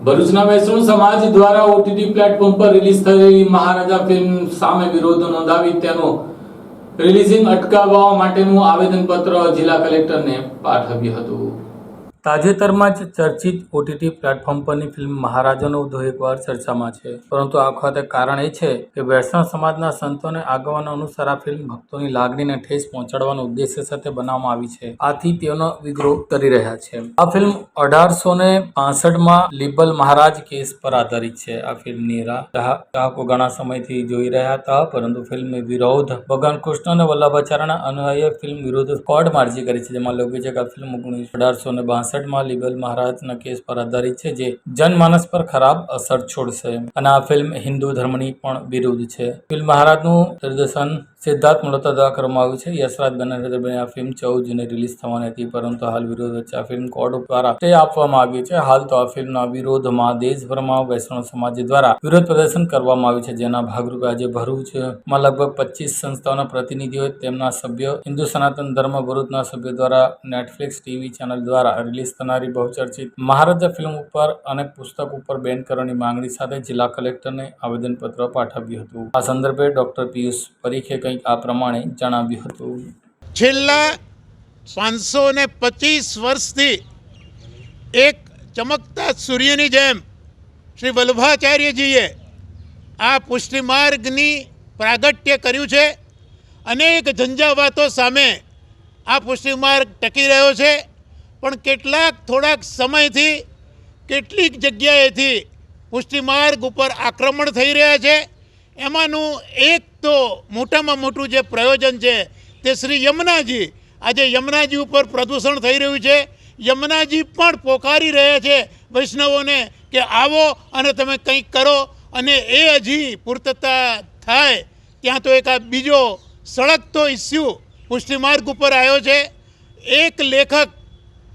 ભરૂચના વૈષ્ણવ સમાજ દ્વારા ઓટીટી પ્લેટફોર્મ પર રિલીઝ થયેલી મહારાજા ફિલ્મ સામે વિરોધ નોંધાવી તેનો રિલીઝિંગ અટકાવવા માટેનું આવેદનપત્ર જિલ્લા કલેક્ટરને પાઠવ્યું હતું. તાજેતરમાં જ ચર્ચિત ઓટીટી પ્લેટફોર્મ પરની ફિલ્મ મહારાજાનો વધુ એકવાર ચર્ચામાં છે. પરંતુ આ વખતે કારણ એ છે કે વૈષ્ણવ સમાજના સંતોને આગવાનો અનુસાર આ ફિલ્મ ભક્તોની લાગણીને ઠેસ પહોંચાડવાનો ઉદ્દેશ્ય સાથે બનાવવામાં આવી છે. આથી તેનો વિગ્રોહ કરી રહ્યા છે. આ ફિલ્મ અઢારસો ને પાસઠમાં લિબલ મહારાજ કેસ પર આધારિત છે. આ ફિલ્મની રાહ ગ્રાહકો ઘણા સમયથી જોઈ રહ્યા હતા, પરંતુ ફિલ્મ વિરોધ ભગવાન કૃષ્ણ અને વલ્લભાચાર્યના અનુયાયીએ ફિલ્મ વિરુદ્ધ કોર્ટમાં માર્જી કરી છે. જેમાં લખ્યું છે કે આ ફિલ્મ અઢારસો ને બાસઠમાં લીગલ મહારાજના કેસ પર આધારિત છે જે જનમાનસ પર ખરાબ અસર છોડશે. અને આ ફિલ્મ હિન્દુ ધર્મની પણ વિરુદ્ધ છે. ફિલ્મ મહારાજનું નિર્દેશન સિદ્ધાર્થ મલ્હોત્રા દ્વારા કરવામાં આવ્યું છે. યશરાજ બેનર્જી આ ફિલ્મ ચૌદ જૂને રિલીઝ થવાની હતી, પરંતુ હાલ વિરોધ વચ્ચે આ ફિલ્મ કોર્ટ દ્વારા તે આપવામાં આવ્યું છે. હાલ તો આ ફિલ્મના વિરોધમાં દેશભરમાં વૈષ્ણવ સમાજ દ્વારા વિરોધ પ્રદર્શન કરવામાં આવ્યું છે, જેના ભાગરૂપે આજે ભરૂચમાં લગભગ પચીસ સંસ્થાઓના પ્રતિનિધિઓ, તેમના સભ્યો, હિન્દુ સનાતન ધર્મ ભરૂચના સભ્યો દ્વારા નેટફ્લિક્સ ટીવી ચેનલ દ્વારા રિલીઝ થનારી બહુચર્ચિત મહારાજા ફિલ્મ ઉપર અને પુસ્તક ઉપર બેન કરવાની માંગણી સાથે જિલ્લા કલેક્ટરને આવેદનપત્ર પાઠવ્યું હતું. આ સંદર્ભે ડોક્ટર પિયુષ પરીખે કંઈક આ પ્રમાણે જણાવ્યું હતું. છેલ્લા પાંચસો ને પચીસ વર્ષથી એક ચમકતા સૂર્યની જેમ શ્રી વલ્ભાચાર્યજીએ આ પુષ્ટિમાર્ગની પ્રાગટ્ય કર્યું છે. અનેક ઝંઝાવાતો સામે આ પુષ્ટિમાર્ગ ટકી રહ્યો છે. પણ કેટલાક થોડાક સમયથી કેટલીક જગ્યાએથી પુષ્ટિમાર્ગ ઉપર આક્રમણ થઈ રહ્યા છે. એમાંનું એક તો મોટામાં મોટું જે પ્રયોજન છે તે શ્રી યમુનાજી. આજે યમુનાજી ઉપર પ્રદૂષણ થઈ રહ્યું છે. યમુનાજી પણ પોકારી રહ્યા છે વૈષ્ણવોને કે આવો અને તમે કંઈક કરો અને એ હજી પૂર્તતા થાય ત્યાં તો એક આ બીજો સળગતો ઇસ્યુ પુષ્ટિમાર્ગ ઉપર આવ્યો છે. એક લેખક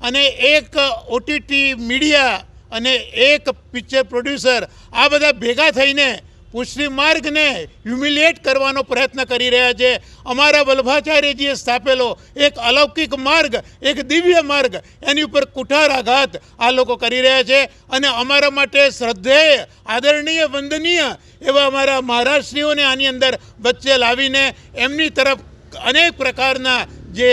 અને એક ઓટીટી મીડિયા અને એક પિક્ચર પ્રોડ્યુસર આ બધા ભેગા થઈને પુષ્ટિ માર્ગને હ્યુમિલિએટ કરવાનો પ્રયત્ન કરી રહ્યા છે. અમારા વલ્ભાચાર્યજીએ સ્થાપેલો એક અલૌકિક માર્ગ, એક દિવ્ય માર્ગ, એની ઉપર કુઠારાઘાત આ લોકો કરી રહ્યા છે. અને અમારા માટે શ્રદ્ધેય, આદરણીય, વંદનીય એવા અમારા મહારાષ્ટ્રીઓને આની અંદર વચ્ચે લાવીને એમની તરફ અનેક પ્રકારના જે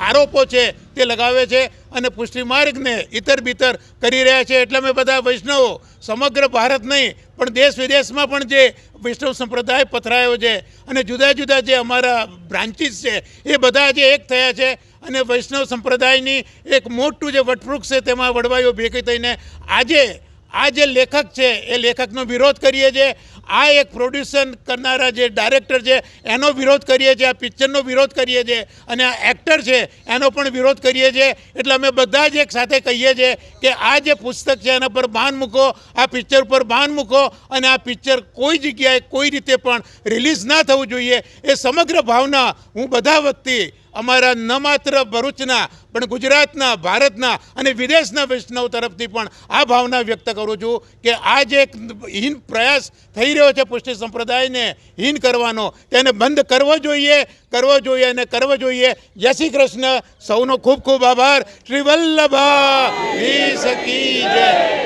આરોપો છે તે લગાવે છે અને પુષ્ટિમાર્ગને ઇતર બીતર કરી રહ્યા છે. એટલે અમે બધા વૈષ્ણવો, સમગ્ર ભારત નહીં, પણ દેશ વિદેશમાં પણ જે વૈષ્ણવ સંપ્રદાય પથરાયો છે અને જુદા જુદા જે અમારા બ્રાન્ચીસ છે, એ બધા આજે એક થયા છે અને વૈષ્ણવ સંપ્રદાયની એક મોટું જે વટવૃક્ષ છે તેમાં વડવાઈઓ ભેગી થઈને આજે આ જે લેખક છે, એ લેખકનો વિરોધ કરીએ છીએ. આ એક પ્રોડ્યુસન કરનારા જે ડાયરેક્ટર છે, એનો વિરોધ કરીએ છીએ, આ પિક્ચરનો વિરોધ કરીએ છીએ અને આ એક્ટર છે, એનો પણ વિરોધ કરીએ છીએ. એટલે અમે બધા જ એક સાથે કહીએ છીએ કે આ જે પુસ્તક છે, એના પર બાન મૂકો, આ પિક્ચર પર બાન મૂકો અને આ પિક્ચર કોઈ જગ્યાએ કોઈ રીતે પણ રિલીઝ ના થવું જોઈએ. એ સમગ્ર ભાવના હું બધા વતી અમારા ન માત્ર ભરૂચના, પણ ગુજરાતના, ભારતના અને વિદેશના વૈષ્ણવ તરફથી પણ આ ભાવના વ્યક્ત કરું છું કે આ જે એક હીન પ્રયાસ થઈ રહ્યો છે પુષ્ટિ સંપ્રદાયને હીન કરવાનો. તેને બંધ કરવો જોઈએ કરવો જોઈએ અને કરવો જોઈએ. જય શ્રી કૃષ્ણ. સૌનો ખૂબ ખૂબ આભાર. શ્રી વલ્લભા કી જય.